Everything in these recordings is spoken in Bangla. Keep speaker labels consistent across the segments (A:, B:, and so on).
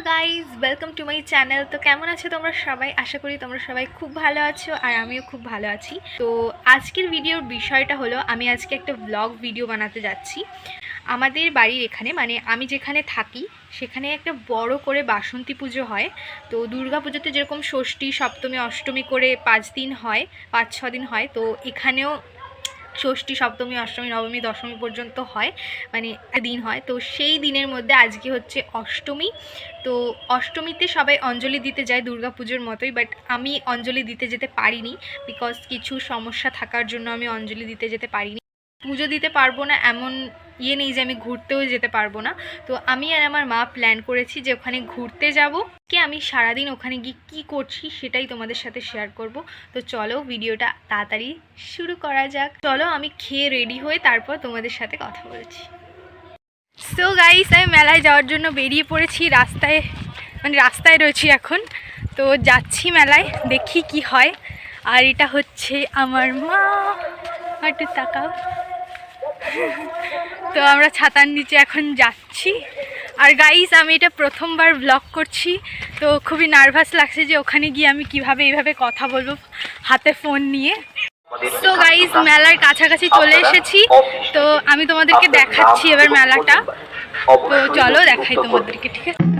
A: Hello guys welcome to my channel তো কেমন আছো তোমরা সবাই? আশা করি তোমরা সবাই খুব ভালো আছো আর আমিও খুব ভালো আছি। তো আজকের ভিডিওর বিষয়টা হলো, আমি আজকে একটা ব্লগ ভিডিও বানাতে যাচ্ছি। আমাদের বাড়ির এখানে মানে আমি যেখানে থাকি, সেখানে একটা বড় করে বাসন্তী পুজো হয়। তো দুর্গা পুজোতে যেরকম ষষ্ঠী, সপ্তমী, অষ্টমী করে পাঁচ দিন হয় পাঁচ ছ দিন হয়, তো এখানেও ষষ্ঠী, সপ্তমী, অষ্টমী, নবমী, দশমী পর্যন্ত হয় মানে দিন হয়। তো সেই দিনের মধ্যে আজকে হচ্ছে অষ্টমী। তো অষ্টমীতে সবাই অঞ্জলি দিতে যায় দুর্গা পুজোর মতোই বাট আমি অঞ্জলি দিতে যেতে পারিনি বিকজ কিছু সমস্যা থাকার জন্য আমি অঞ্জলি দিতে যেতে পারিনি। পুজো দিতে পারব না, এমন ইয়ে নেই যে আমি ঘুরতেও যেতে পারব না। তো আমি আর আমার মা প্ল্যান করেছি যে ওখানে ঘুরতে যাব। কে আমি সারাদিন ওখানে গিয়ে কী করছি সেটাই তোমাদের সাথে শেয়ার করব। তো চলো ভিডিওটা তাড়াতাড়ি শুরু করা যাক। চলো আমি খেয়ে রেডি হয়ে তারপর তোমাদের সাথে কথা বলছি। সো গাইস আমি মেলায় যাওয়ার জন্য বেরিয়ে পড়েছি, রাস্তায় মানে রাস্তায় রয়েছি এখন। তো যাচ্ছি মেলায়, দেখি কি হয়। আর এটা হচ্ছে আমার মা। একটু তাকাও। তো আমরা ছাতার নিচে এখন যাচ্ছি। আর গাইজ আমি এটা প্রথমবার ব্লগ করছি, তো খুবই নার্ভাস লাগছে যে ওখানে গিয়ে আমি কীভাবে এইভাবে কথা বলব হাতে ফোন নিয়ে। তো গাইজ মেলার কাছাকাছি চলে এসেছি, তো আমি তোমাদেরকে দেখাচ্ছি এবার মেলাটা। তো চলো দেখাই তোমাদেরকে, ঠিক আছে?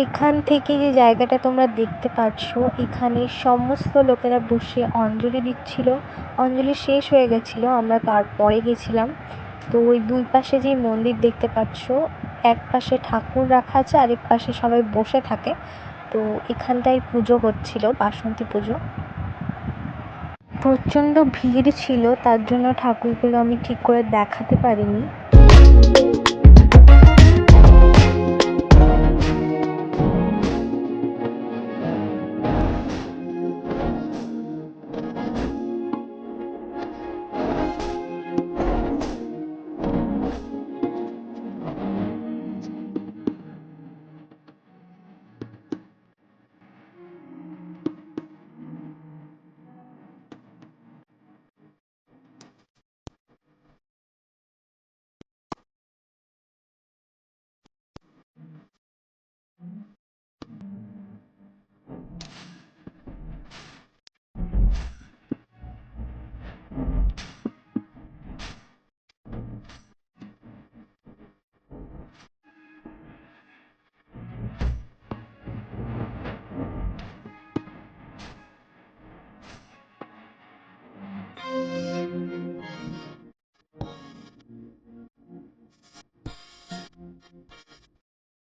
B: এখান থেকে যে জায়গাটা তোমরা দেখতে পাচ্ছ, এখানে সমস্ত লোকেরা বসে অঞ্জলি দিচ্ছিল। অঞ্জলি শেষ হয়ে গেছিল, আমরা তারপরে গেছিলাম। তো ওই দুই পাশে যে মন্দির দেখতে পাচ্ছ, এক পাশে ঠাকুর রাখা আছে, আরেক পাশে সবাই বসে থাকে। তো এখানটায় পুজো হচ্ছিল, বাসন্তী পুজো। প্রচণ্ড ভিড় ছিল, তার জন্য ঠাকুরগুলো আমি ঠিক করে দেখাতে পারিনি।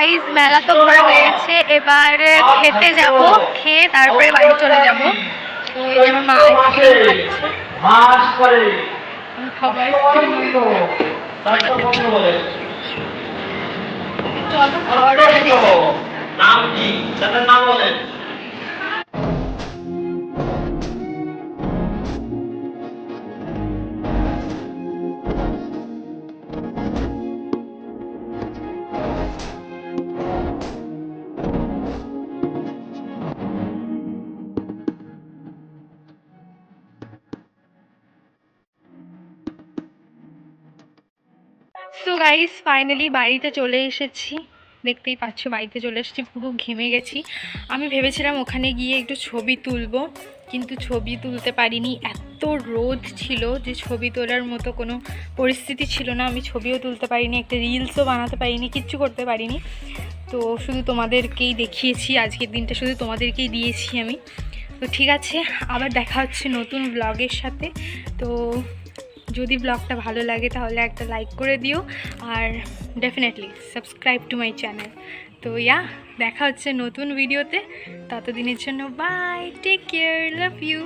A: গাইজ মেলা তো ঘোরা হয়ে গেছে। এবার খেতে যাব খেয়ে তারপরে বাড়ি চলে যাব। মা।
C: নাম কি? নাম বলেন।
A: গাইস ফাইনালি বাড়িতে চলে এসেছি। দেখতেই পাচ্ছ, বাড়িতে চলে এসেছি, পুরো ঘেমে গেছি। আমি ভেবেছিলাম ওখানে গিয়ে একটু ছবি তুলব, কিন্তু ছবি তুলতে পারিনি। এত রোদ ছিল যে ছবি তোলার মতো কোনো পরিস্থিতি ছিল না। আমি ছবিও তুলতে পারিনি, একটা রিলসও বানাতে পারিনি, কিচ্ছু করতে পারিনি। তো শুধু তোমাদেরকেই দেখিয়েছি, আজকের দিনটা শুধু তোমাদেরকেই দিয়েছি আমি। তো ঠিক আছে, আবার দেখা হচ্ছে নতুন ব্লগের সাথে। তো যদি ব্লগটা ভালো লাগে তাহলে একটা লাইক করে দিও আর definitely subscribe to my channel তো ইয়া, দেখা হচ্ছে নতুন ভিডিওতে ততদিনের জন্য bye take care love you